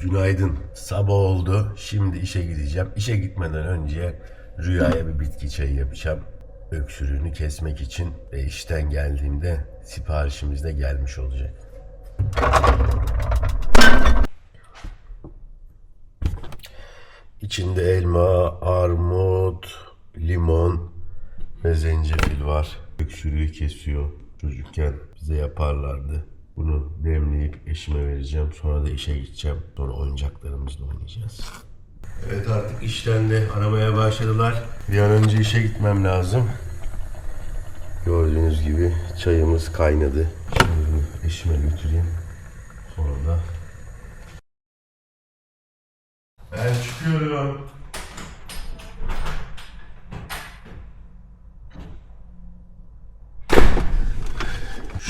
Günaydın. Sabah oldu. Şimdi işe gideceğim. İşe gitmeden önce Rüya'ya bir bitki çayı yapacağım. Öksürüğünü kesmek için ve işten geldiğimde siparişimiz de gelmiş olacak. İçinde elma, armut, limon ve zencefil var. Öksürüğü kesiyor. Çocukken bize yaparlardı. Bunu demleyip eşime vereceğim. Sonra da işe gideceğim. Sonra oyuncaklarımızla oynayacağız. Evet artık işten de aramaya başladılar. Bir an önce işe gitmem lazım. Gördüğünüz gibi çayımız kaynadı. Şimdi eşime götüreyim. Sonra da ben çıkıyorum.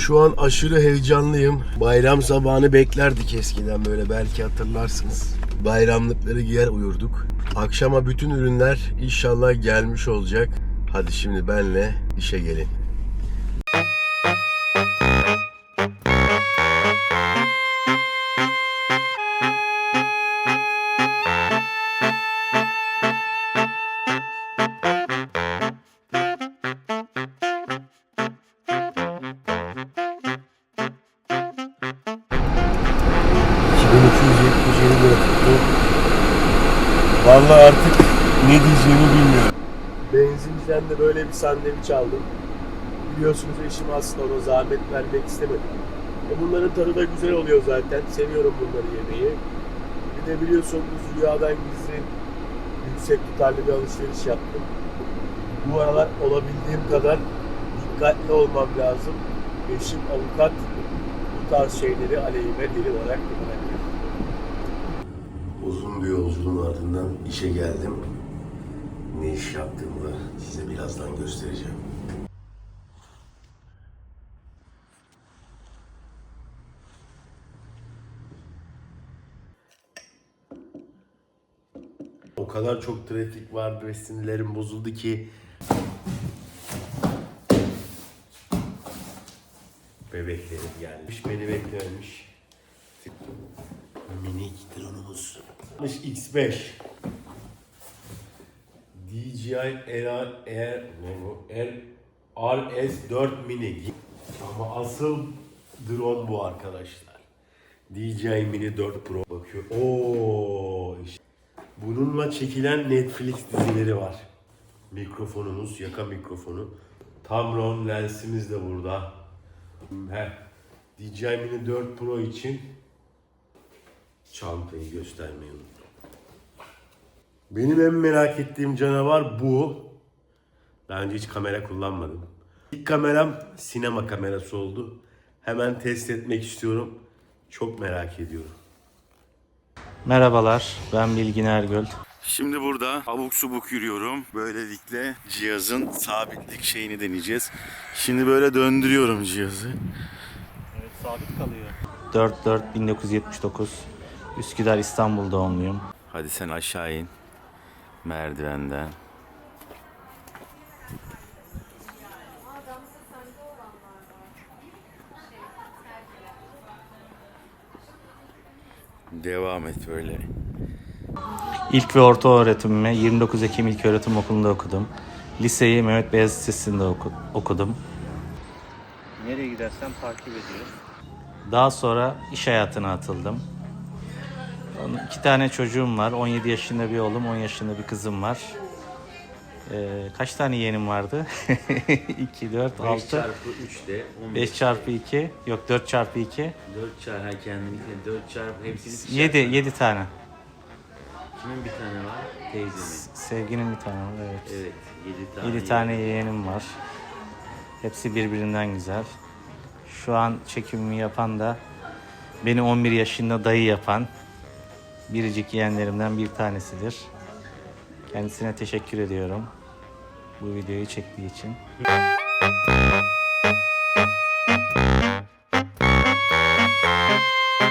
Şu an aşırı heyecanlıyım. Bayram sabahını beklerdik eskiden böyle belki hatırlarsınız. Bayramlıkları giyer uyurduk. Akşama bütün ürünler inşallah gelmiş olacak. Hadi şimdi benle işe gelin. Lira tuttu. Vallahi artık ne diyeceğimi bilmiyorum. Benzinciden de böyle bir sandviç aldım. Biliyorsunuz eşim hasta ona zahmet vermek istemedim. E bunların tadı da güzel oluyor zaten. Seviyorum bunları yemeyi. Bir de biliyorsunuz rüyadan gizli yüksek tutarlı bir alışveriş yaptım. Bu aralar olabildiğim kadar dikkatli olmam lazım. Eşim avukat bu tarz şeyleri aleyhime delil olarak. Uzun bir yolculuğun ardından işe geldim. Ne iş yaptığımı size birazdan göstereceğim. O kadar çok trafik vardı ve sinirlerim bozuldu ki Bebeklerim gelmiş, beni beklememiş. Minik drone'umuz. X5. DJI Air, Air? Air, RS4 Mini. Ama asıl drone bu arkadaşlar. DJI Mini 4 Pro. Bakıyor. Oo, işte. Bununla çekilen Netflix dizileri var. Mikrofonumuz, yaka mikrofonu. Tamron lensimiz de burada. Heh. DJI Mini 4 Pro için çantayı göstermeyi unuttum. Benim en merak ettiğim canavar bu. Daha önce hiç kamera kullanmadım. İlk kameram sinema kamerası oldu. Hemen test etmek istiyorum. Çok merak ediyorum. Merhabalar, ben Bilgin Ergöl. Şimdi burada abuk subuk yürüyorum. Böylelikle cihazın sabitlik şeyini deneyeceğiz. Şimdi böyle döndürüyorum cihazı. 4-4-1979, Üsküdar İstanbul doğumluyum. Hadi sen aşağı in. Merdivenden. Devam et böyle. İlk ve orta öğretimimi 29 Ekim İlköğretim Okulu'nda okudum. Liseyi Mehmet Beyaz Lisesi'nde oku- okudum. Nereye gidersen takip ediyor. Daha sonra iş hayatına atıldım. Onun- İki tane çocuğum var. 17 yaşında bir oğlum, 10 yaşında bir kızım var. Ee, kaç tane yeğenim vardı? 2, 4, 6, çarpı 3 de 15 5 çarpı 2, yok 4 çarpı 2, 4 çarpı ha kendini 4 çarpı hepsini 7, 7 tane. Kimin bir tane var? Teyzemin. Sevginin bir tane var, evet. Evet 7 tane. 7 tane yeğenim var. Hepsi birbirinden güzel. Şu an çekimimi yapan da beni 11 yaşında dayı yapan biricik yeğenlerimden bir tanesidir. Kendisine teşekkür ediyorum bu videoyu çektiği için.